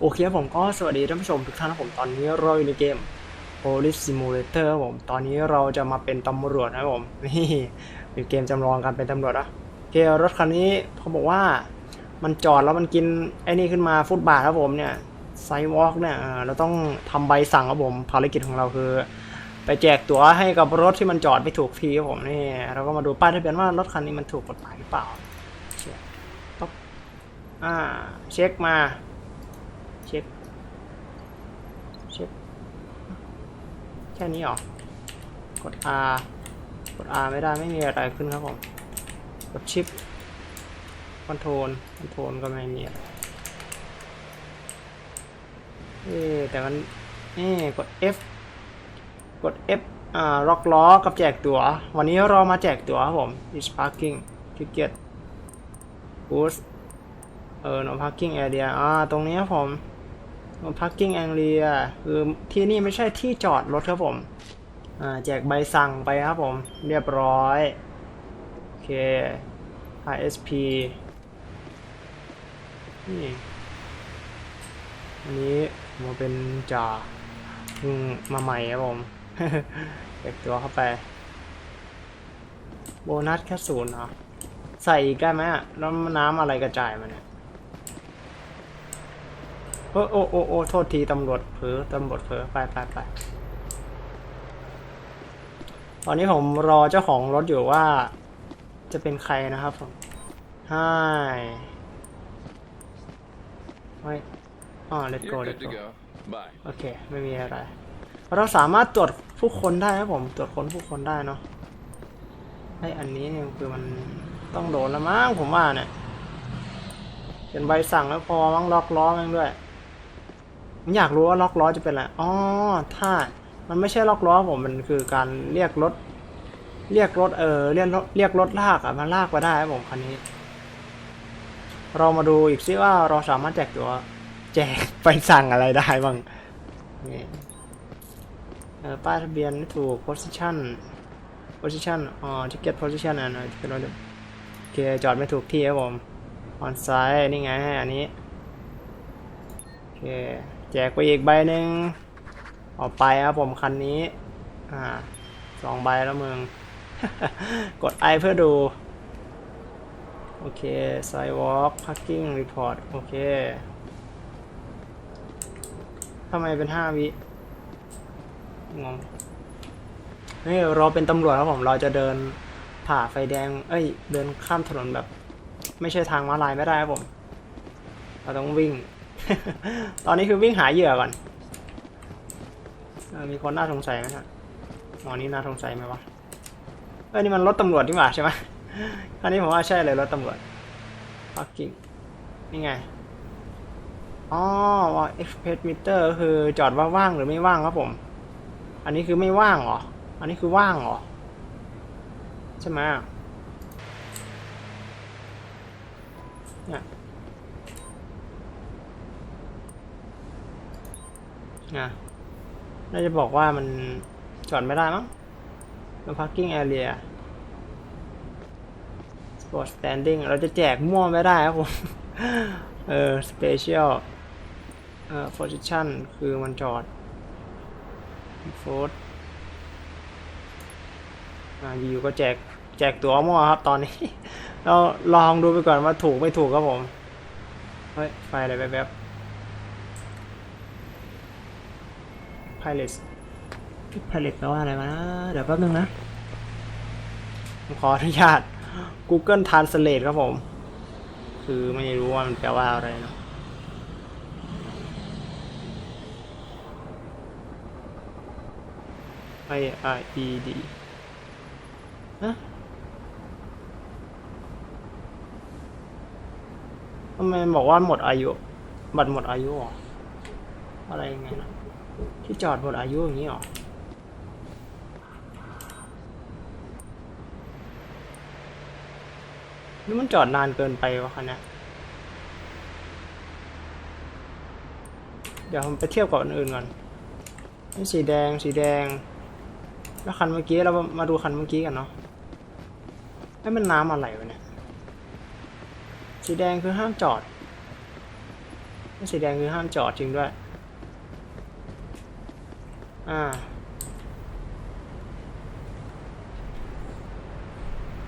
โอเคครับผมก็สวัสดีท่านผู้ชมทุกท่านนะผมตอนนี้เราอยู่ในเกม Police Simulator ครับผมตอนนี้เราจะมาเป็นตำรวจนะผมนี่เป็นเกมจำลองการเป็นตำรวจอะโอเครถคันนี้เขาบอกว่ามันจอดแล้วมันกินไอ้นี่ขึ้นมาฟุตบาทครับผมเนี่ยไซวอล์กเนี่ยเราต้องทำใบสั่งครับผมภารกิจของเราคือ ไปแจกตั๋วให้กับรถที่มันจอดไม่ถูกทีครับผมนี่เราก็มาดูป้ายทะเบียนว่ารถคันนี้มันถูกกฎหมายหรือเปล่าเช็คปั๊บอ่าเช็คมา เช็ค เช็ค แค่นี้หรอ กด R กด R ไม่ได้ไม่มีอะไรขึ้นครับผม กดชิปคอนโทรลคอนโทรลก็ไม่มีอะไรเอ๊แต่มันเอ๊กด F กด F อ่าล็อกล้อกับแจกตัว๋ว วันนี้เรามาแจกตั๋วครับผม is parking ticket boost เออ no parking area อ่า ตรงนี้ครับผม parking area คือที่นี่ไม่ใช่ที่จอดรถครับผมอ่าแจกใบสั่งไปครับผม เรียบร้อย โอเค ISP นี่อันนี้มาเป็นจ่ามาใหม่ครับผมแจกตัวเข้าไป โบนัสแค่ศูนย์เหรอ ใส่อีกได้ไหมอะแล้วน้ำอะไรกระจายมาเนี่ย โอ้โอ้โอ้โอ้โทษทีตำรวจเผลอตำรวจเผลอไปไปไปตอนนี้ผมรอเจ้าของรถอยู่ว่า จะเป็นใครนะครับผมไฮไว้อ๋อ let's go You're let's good to go go. Bye. โอเค ไม่มีอะไร เราสามารถตรวจผู้คนได้ครับผม ตรวจค้นผู้คนได้เนาะไออันนี้เนี่ยคือมันต้องโดนแล้วมั้งผมว่าเนี่ยเป็นใบสั่งแล้วพอมั้งล็อกล้อแม่งด้วย ผมอยากรู้ว่าล็อกล้อจะเป็นอะไร อ๋อ ถ้า มันไม่ใช่ล็อกล้อผม มันคือการเรียกรถ เรียกรถ เออ เรียกรถ เรียกรถลากอะมาลากไปได้ครับผมคันนี้ เรามาดูอีกซิว่าเราสามารถแจกตัว แจกไปสั่งอะไรได้บ้าง นี่ เออ ป้ายทะเบียนถูก position position อ๋อ ticket position อะนะ ticket รถโอเค จอดไม่ถูกที่ครับผม on side นี่ไง อันนี้ โอเค แจกไปอีกใบหนึ่งออกไปครับผมคันนี้ อ่าสองใบแล้วมึง กด I เพื่อดู โอเค sidewalk parking report โอเคทำไมเป็นห้าวิงงนี่เราเป็นตำรวจครับผมเราจะเดินผ่าไฟแดง เอ้ย เดินข้ามถนนแบบ ไม่ใช่ทางม้าลายไม่ได้ครับผม เราต้องวิ่ง ตอนนี้คือวิ่งหาเหยื่อก่อนอมีคนน่าสงสัยไหมครับหมอนี่น่าสงสัยไหมวะเอ้ยนี่มันรถตำรวจนี่หว่าใช่ไหมอันนี้ผมว่าใช่เลยรถตำรวจ parking นี่ไงอ๋อว่า express meter ก็คือจอดว่าว่างหรือไม่ว่างครับผม อันนี้คือไม่ว่างเหรอ อันนี้คือว่างเหรอ ใช่ไหม นะน่าจะบอกว่ามันจอดไม่ได้มั้งเป็น parking area sport standing เราจะแจกมั่วไม่ได้ครับผม เออ special เอ่อ position คือมันจอด foot อ่าอยู่ก็แจกแจกตัวมั่วครับตอนนี้ เราลองดูไปก่อนว่าถูกไม่ถูกครับผม เฮ้ย ไฟอะไรแวบ pilot pilot แปลว่าอะไรวะนะเดี๋ยวแป๊บนึงนะผมขออนุญาต Google Translate ครับผม คือไม่รู้ว่ามันแปลว่าอะไรเนาะ I R E D ฮะทำไมบอกว่าหมดอายุ บัตรหมดอายุหรออะไรยังไงนะ ที่จอดหมดอายุอย่างนี้หรอนี่มันจอดนานเกินไปวะคันเนี้ยเดี๋ยวผมไปเทียบกับอันอื่นก่อนนี่สีแดงสีแดง แล้วคันเมื่อกี้เรามาดูคันเมื่อกี้กันเนาะให้มันน้ำอะไรวะเนี่ย สีแดงคือห้ามจอด สีแดงคือห้ามจอดจริงด้วย อ่า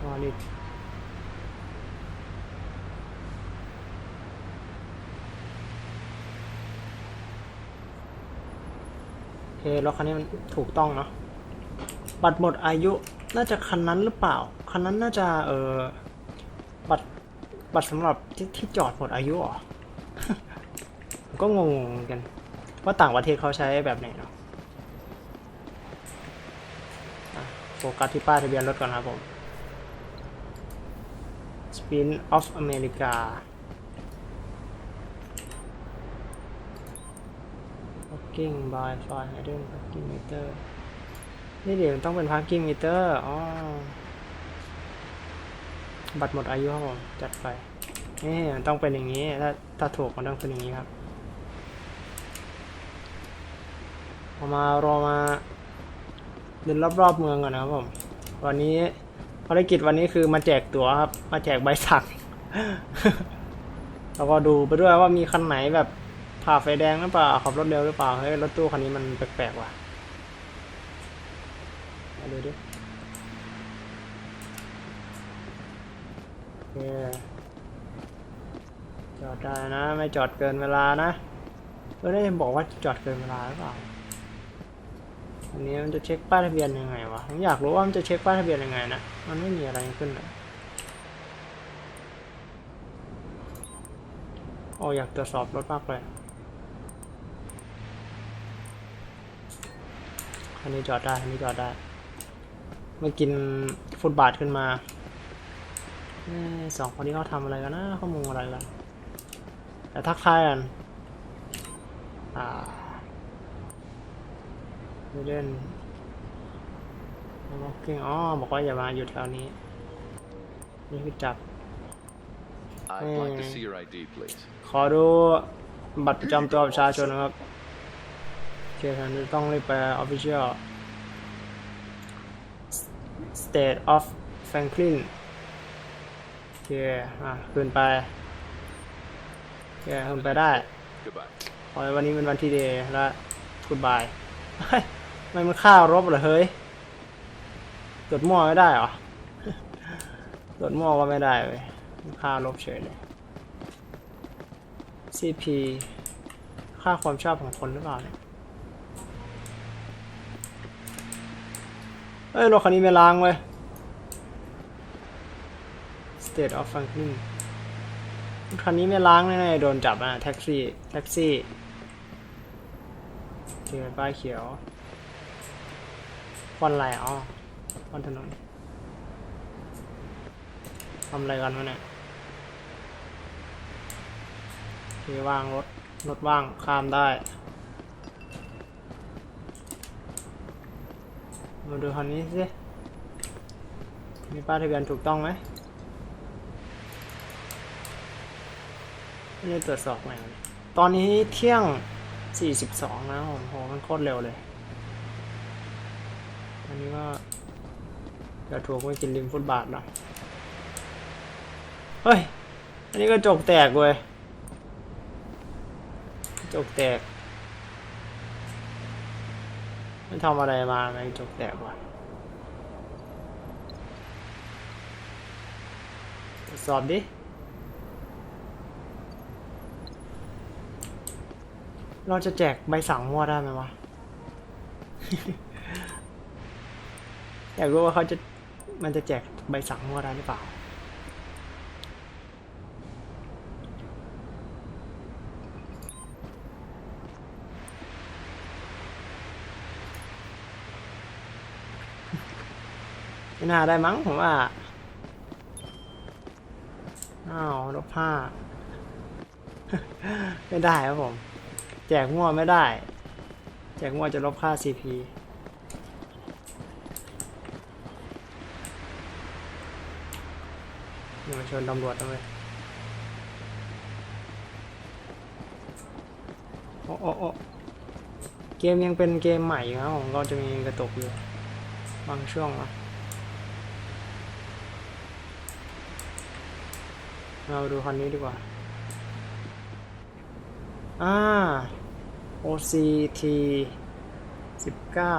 อ๋อนี่โอเครถคันนี้มันถูกต้องเนาะบัตรหมดอายุน่าจะคันนั้นหรือเปล่า คันนั้นน่าจะเออบัตรบัตรสำหรับที่ที่จอดหมดอายุเหรอก็งงเหมือนกันว่าต่างประเทศเขาใช้แบบไหนเนาะอะ โฟกัสที่ป้ายทะเบียนรถก่อนครับผม Spin of America Parking by Fire Hidden Parking Meter นี่เดี๋ยวต้องเป็น Parking Meter อ๋อบัตรหมดอายุครับผม จัดไป นี่มันต้องเป็นอย่างนี้ ถ้าถ้าถูกมันต้องเป็นอย่างนี้ครับเรามารอมา เดินรอบๆเมืองก่อนนะครับผม วันนี้ภารกิจวันนี้คือมาแจกตั๋วครับ มาแจกใบสั่ง แล้วก็ดูไปด้วยว่ามีคันไหนแบบผ่าไฟแดงหรือเปล่าขับรถเร็วหรือเปล่าเฮ้ยรถตู้คันนี้มันแปลกๆว่ะมาดูดิโอเคจอดได้นะ ไม่จอดเกินเวลานะเออได้บอกว่าจอดเกินเวลาหรือเปล่า อันนี้มันจะเช็คป้ายทะเบียนยังไงวะผมอยากรู้ว่ามันจะเช็คป้ายทะเบียนยังไงนะมันไม่มีอะไรขึ้นเลยโอ้อยากตรวจสอบรถมากเลยคันนี้จอดได้คันนี้จอดได้เมื่อกินฟุตบาทขึ้นมาสองคนนี้เขาทำอะไรกันนะเขามุงอะไรกันแต่ทักทายกันอ่า เล่นล็อกกิ้งอ๋อบอกว่าอย่ามาอยู่แถวนี้ นี่คือจับ I'd like to see your ID, please. ขอดูบัตรประจำตัวประชาชนนะครับโอเคผมจะต้องรีบไป official state of Franklin โอเค อะขึ้นไปโอเคขึ้นไปได้ Goodbye. ขอให้วันนี้เป็นวันที่ดีและกู ไมมันข้ารบเหรอเฮ้ยตรวจมั่วไม่ได้เหรอตรวจมั่วก็ไม่ได้เว้ยมันค่ารบเฉยเลย CP ค่าความชอบของคนหรือเปล่าเนี่ยเอ้ยรถคันนี้ไม่ล้างเว้ย State of Franklin รถคันนี้ไม่ล้างแน่ๆโดนจับอะแท็กซี่ แท็กซี่เจอป้ายเขียว วันอะไรอ๋อวันถนนทำอะไรกันวะเนี่ยโอเคว่างรถ รถว่างข้ามได้ มาดูคันนี้สิ มีป้ายทะเบียนถูกต้องไหมไม่ตรวจสอบใหม่เลยตอนนี้เที่ยง 42 นะผมโหมันโคตรเร็วเลย นี้ก็จะถูกไม่กินริมฟุตบาทเนาะเฮ้ย อันนี้ก็จกแตกเว้ย จกแตก ไม่ทำอะไรมาไงจกแตกว่ะสอบดิเราจะแจกใบสั่งมั่วได้ไหมวะ อยากรู้ว่าเขาจะมันจะแจกใบสั่งมั่วได้หรือเปล่า ไม่น่าได้มั้งผมว่า อ้าวลบห้าไม่ได้ครับผม แจกมั่วไม่ได้ แจกมั่วจะลบค่า CP นี่มาชนตำรวจนะเว้ยโอ้โอ้โอ้เกมยังเป็นเกมใหม่อยู่ครับผมก็จะมีกระตุกอยู่บางช่วงนะเราดูคันนี้ดีกว่า อ่า OCT สิบเก้า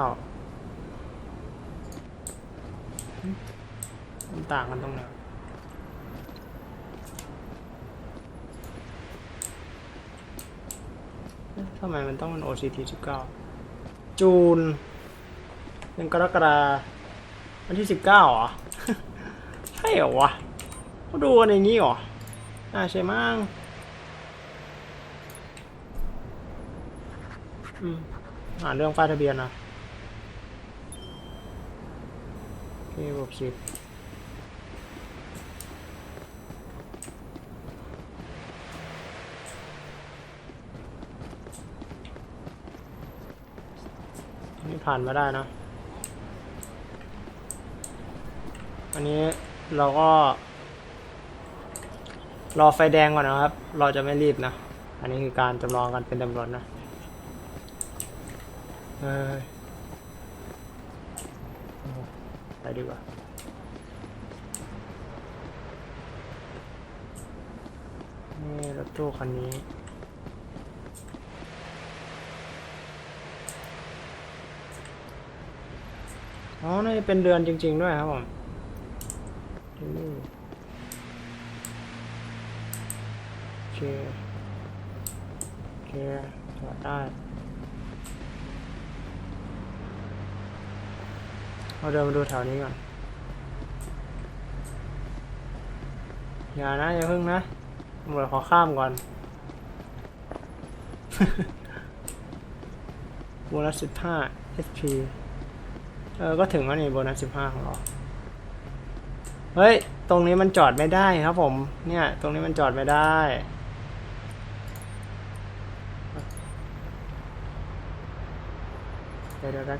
มันต่างกันตรงไหนเอ๊ะ ทำไมมันต้องเป็น OCT สิบเก้าจูนเป็นกรกฎาวันที่สิบเก้าเหรอ ใช่เหรอวะเขาดูกันอย่างนี้เหรอน่าใช่มั้งอืมอ่านเรื่องป้ายทะเบียนนะโอเคบวกสิบ ผ่านมาได้นะ อันนี้เราก็ รอไฟแดงก่อนนะครับ เราจะไม่รีบนะ อันนี้คือการจำลองกันเป็นตำรวจนะไปดีกว่านี่รถตู้คันนี้ อ๋อน่าจะเป็นเดือนจริง ๆ ด้วยครับผมนี่โอเคโอเคจอดได้เราเดินมาดูแถวนี้ก่อน อย่านะ อย่าพึ่งนะตำรวจขอข้ามก่อนโบนัสสิบห้า SP เออ ก็ถึงแล้วนี่โบนัสสิบห้าของเรา เฮ้ย ตรงนี้มันจอดไม่ได้ครับผม เนี่ย ตรงนี้มันจอดไม่ได้ เดี๋ยวเดี๋ยวนะ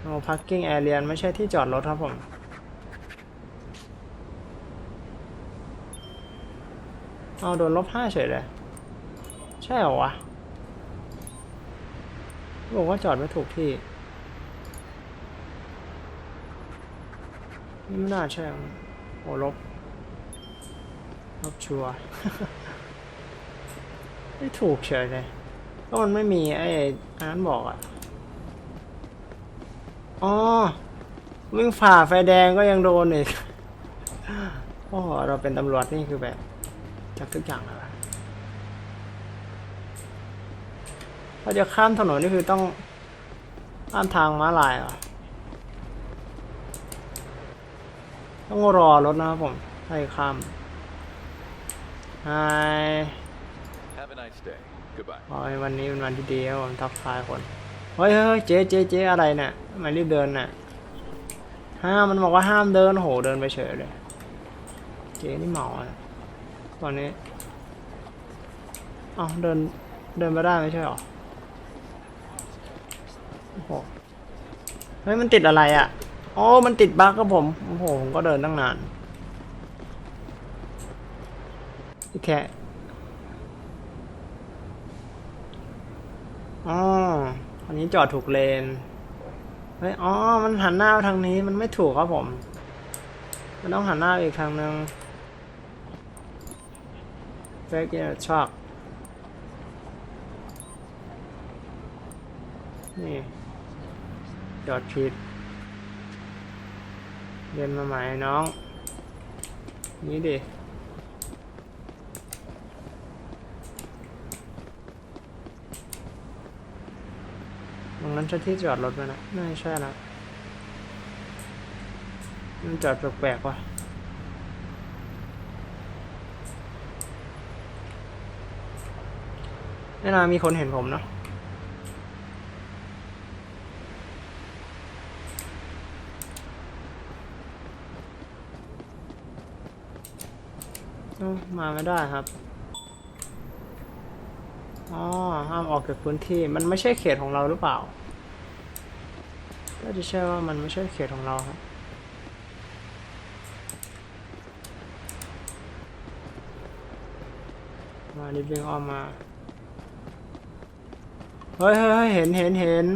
โอ้ parking area ไม่ใช่ที่จอดรถครับผมเอาโดนลบห้าเฉยเลย ใช่เหรอวะ บอกว่าจอดไม่ถูกที่ นี่ไม่น่าใช่หรอกโอ้ลบลบชัวร์ไม่ถูกเฉยเลยก็มันไม่มีไอ้อันนั้นบอกอะ อ๋อวิ่งฝ่าไฟแดงก็ยังโดนอีกโอ้เราเป็นตำรวจนี่คือแบบจับทุกอย่างเลยวะพอจะข้ามถนนนี่คือต้องข้ามทางม้าลายเหรอ ต้องรอรถนะครับผมให้ข้ามไฮ Have a nice day. Goodbye. ขอให้วันนี้เป็นวันที่ดีครับผมทักทายคนเฮ้ยเฮ้ยเฮ้ยเจ๊เจ๊เจ๊อะไรเนี่ยทำไมรีบเดินน่ะ ห้ามมันบอกว่าห้ามเดินโหเดินไปเฉยเลย เจ๊นี่เมาอะตอนนี้เอ้าเดินเดินมาได้ไม่ใช่หรอโอ้โหเฮ้ยมันติดอะไรอะ อ๋อ มันติดบั๊กครับผม โอ้โห ผมก็เดินตั้งนานที่แค่อ๋ออันนี้จอดถูกเลน เฮ้ย อ๋อ มันหันหน้าทางนี้ มันไม่ถูกครับผม มันต้องหันหน้าอีกทางหนึ่งเฟกเนี่ยชอบนี่จอดผิด เรียนมาใหม่น้อง นี่ดิตรงนั้นใช่ที่จอดรถไหมนะไม่ใช่นะมันจอดแปลกๆว่ะไม่น่ามีคนเห็นผมเนาะ มาไม่ได้ครับ อ๋อ ห้ามออกจากพื้นที่ มันไม่ใช่เขตของเราหรือเปล่า ก็จะใช่ว่ามันไม่ใช่เขตของเราครับ มาดิบเบิงออกมา เฮ้ยเฮ้ยเห็นเห็นเห็น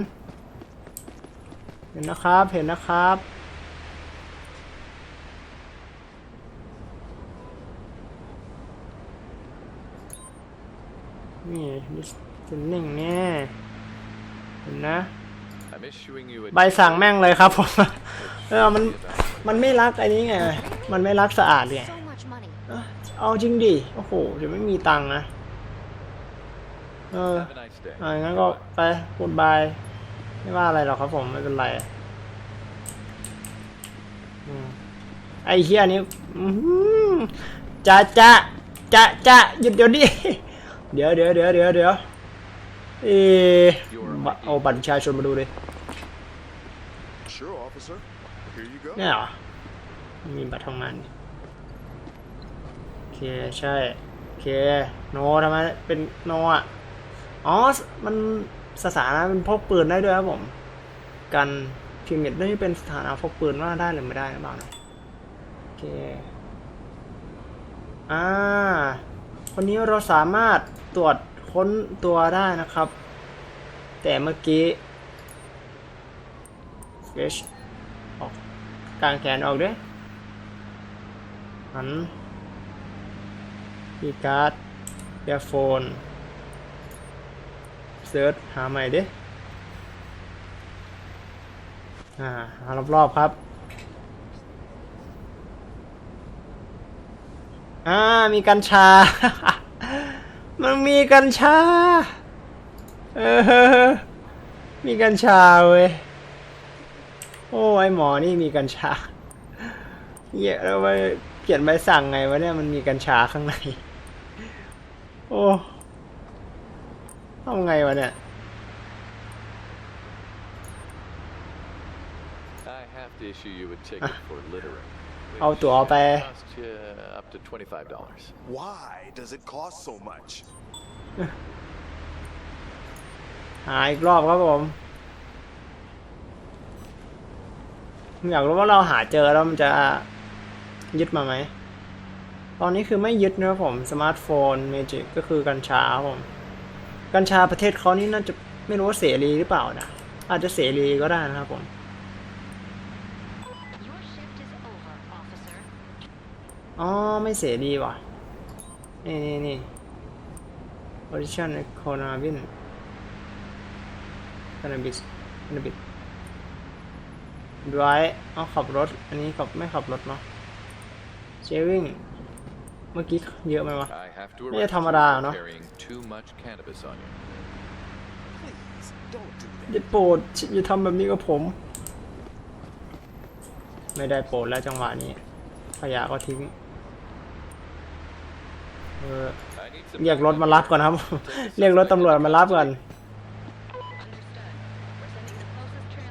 เห็นนะครับ เห็นนะครับ นี่ listening เนี่ยเห็นนะ I'm issuing you a ใบสั่งแม่งเลยครับผม เออมันมันไม่รักไอ้นี้ไง มันไม่รักสะอาดไง So much money. เอ้อเอาจริงดิ โอ้โหเดี๋ยวไม่มีตังค์นะ เออ Have a nice day. อ่างั้นก็ไปพูดบาย ไม่ว่าอะไรหรอกครับผมไม่เป็นไรอืมไอ้เฮียนี้อื้อหือจะจะจะจะหยุดเดี๋ยวดิ เดี๋ยวเดี๋ยวเดี๋ยวเดี๋ยวเดี๋ยวเออบัตรเอาบัตรประชาชนมาดูดิ Sure, officer. Here you go. เนี่ยเหรอมีบัตรทำงานนี่โอเคใช่โอเคโนทำไมเป็นโนอะอ๋อมันสถานะเป็นพกปืนได้ด้วยครับผมกันพิมิตนี่เป็นสถานะพกปืนว่าได้หรือไม่ได้หรือเปล่านะโอเคอ่า วันนี้เราสามารถตรวจค้นตัวได้นะครับ แต่เมื่อกี้ Sketch ออกกางแขนออกด้วยหันมีการ์ดเอียโฟนเซิร์ชหาใหม่ดิอ่าหารอบๆครับ อ่า มีกัญชา มันมีกัญชา เออ มีกัญชาเว้ย โอ้ไอหมอนี่มีกัญชาเหี้ยแล้วไปเขียนใบสั่งไงวะเนี่ยมันมีกัญชาข้างใน โอ้ทำไงวะเนี่ย I have to issue you a ticket for littering. which, เอาตั๋วไป uh, Cost you up to twenty-five dollars. Why does it cost so much? หาอีกรอบครับผม อยากรู้ว่าเราหาเจอแล้วมันจะยึดมาไหม ตอนนี้คือไม่ยึดนะครับผม สมาร์ทโฟนเมจิกก็คือกัญชาครับผม กัญชาประเทศเขานี่น่าจะไม่รู้ว่าเสรีหรือเปล่านะ อาจจะเสรีก็ได้นะครับผม Your shift is over, officer. อ๋อ ไม่เสรีว่ะ นี่นี่นี่ position cannabis cannabis cannabis ไว้เอาขับรถ อันนี้ขับไม่ขับรถเนาะ saving เมื่อกี้เยอะไหมวะ I have to ไม่ใช่ arrest ธรรม you ดา for เนอะ carrying too much cannabis on you. Please, don't do that. ได้โปรดอย่าทำแบบนี้กับผม ไม่ได้โปรดแล้วจังหวะนี้ขยะก็ทิ้ง เรียกรถมารับก่อนครับ เรียกรถตำรวจมารับก่อน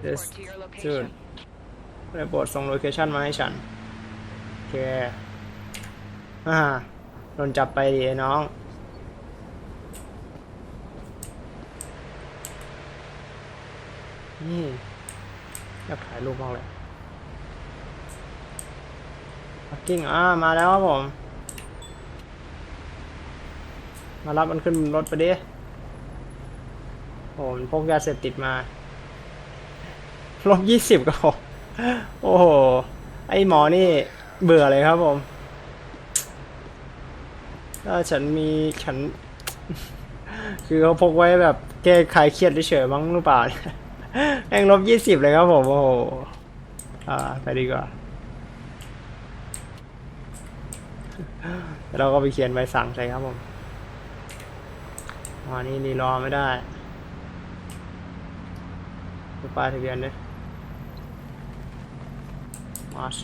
Understood. We're sending the ได้โปรดส่งโลเคชันมาให้ฉัน โอเค อ่าโดนจับไปดิไอ้น้องนี่อยากถ่ายรูปมากเลยปักกิ้งอ่ามาแล้วครับผม มารับมันขึ้นรถไปดิโอ้มันพกยาเสพติดมาลบยี่สิบก็พอโอ้โห ไอหมอนี่เบื่อเลยครับผมถ้าฉันมีฉัน คือเขาพกไว้แบบแก้คลายเครียดเฉยๆมั้งหรือเปล่าแม่งลบยี่สิบเลยครับผม โอ้โห อ่า ไปดีกว่า เราก็ไปเขียนใบสั่งใส่ครับผม อ๋อนี่รีรอไม่ได้ดูป้ายทะเบียนด้วยมาร์ช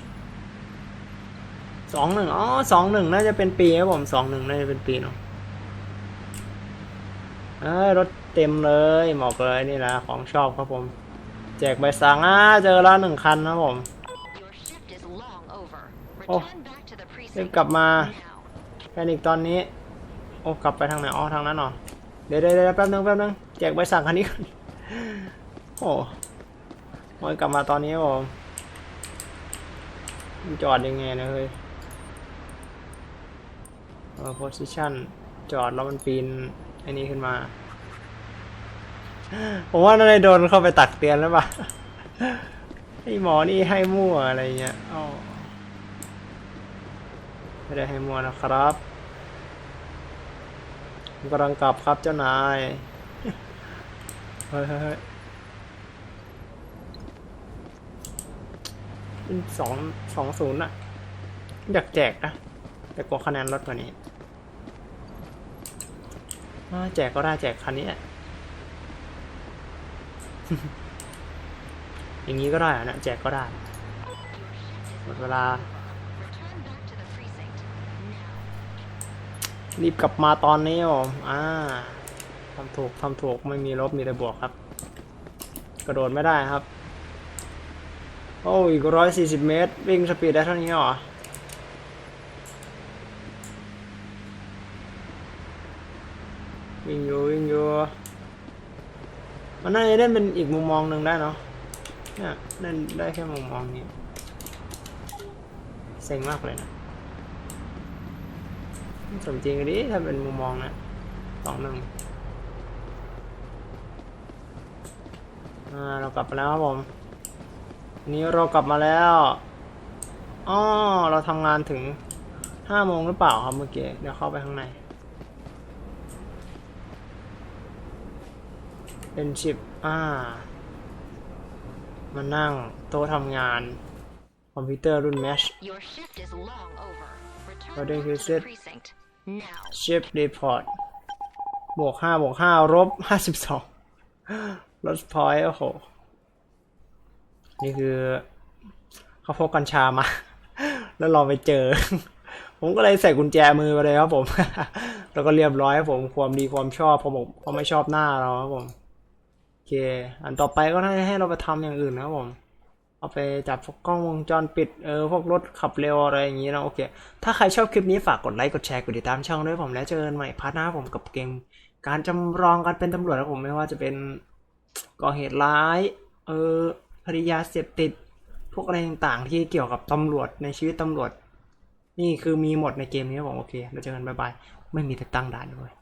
สองหนึ่งอ๋อสองหนึ่งน่าจะเป็นปีครับผมสองหนึ่งน่าจะเป็นปีเนาะเอ้ยรถเต็มเลยหมอกเลยนี่แหละของชอบครับผม แจกใบสั่งอะเจอแล้วหนึ่งคันนะครับผม Your shift is long over. Oh. Return back to the รีบ precinct กลับมา now. แพนิกตอนนี้ โอ้กลับไปทางไหนอ๋อทางนั้นเหรอ เดี๋ยวเดี๋ยวเดี๋ยวแป๊บนึงแป๊บนึงแจกใบสั่งคันนี้ก่อนโอ้โอ้ยกลับมาตอนนี้ผมจอดยังไงนะเฮ้ยเออ position จอดแล้วมันปีนไอ้นี้ขึ้นมา ผมว่าน่าจะโดนเข้าไปตักเตือนแล้วป่ะไอหมอนี่ให้มั่วอะไรเงี้ยอ๋อไม่ได้ให้มั่วนะครับ ผมกำลังกลับครับเจ้านายเฮ้ยเฮ้ยเฮ้ยเป็นสองสองศูนย์อะอยากแจกนะแต่กลัวคะแนนลดกว่านี้อ่าแจกก็ได้แจกคันนี้แหละอย่างนี้ก็ได้อะนะแจกก็ได้หมดเวลา Return back to the precinct. Now. รีบกลับมาตอนนี้ผมอ่าทำถูกทำถูกไม่มีลบมีแต่บวกครับ กระโดดไม่ได้ครับ โอ้อีกร้อยสี่สิบเมตร วิ่งสปีดได้เท่านี้หรอวิ่งอยู่วิ่งอยู่มันน่าจะเล่นเป็นอีกมุมมองหนึ่งได้เนาะเนี่ยเล่นได้แค่มุมมองนี้เซ็งมากเลยนะ สมจริงดิถ้าเป็นมุมมองนะสองหนึ่งอ่าเรากลับมาแล้วครับผมวันนี้เรากลับมาแล้วอ๋อเราทำงานถึงห้าโมงหรือเปล่าครับเมื่อกี้เดี๋ยวเข้าไปข้างในเป็นชิปอ่า มานั่งโต๊ะทำงาน คอมพิวเตอร์รุ่น Mesh Your shift is long over. Return What back is to the it? precinct. Now. ชิปรีพอร์ตบวกห้าบวกห้าลบห้าสิบสองลดพอยต์โอ้โห นี่คือเขาพกกัญชามา แล้วเราไปเจอ ผมก็เลยใส่กุญแจมือไปเลยครับผม แล้วก็เรียบร้อยครับผม ความดีความชอบผมบอกเขาไม่ชอบหน้าเราครับผม โอเค อันต่อไปก็ให้เราไปทำอย่างอื่นนะครับผม เอาไปจับพวกกล้องวงจรปิดเออพวกรถขับเร็วอะไรอย่างนี้นะโอเค ถ้าใครชอบคลิปนี้ฝากกดไลค์กดแชร์กดติดตามช่องด้วยผมแล้วเจอกันใหม่พาร์ทหน้าผมกับเกม การจำลองการเป็นตำรวจนะผมไม่ว่าจะเป็นก่อเหตุร้าย เออคดียาเสพติด พวกอะไรต่างๆที่เกี่ยวกับตำรวจในชีวิตตำรวจ นี่คือมีหมดในเกมนี้ผมโอเคแล้วเจอกันบ๊ายบายไม่มีแต่ตั้งด่านด้วย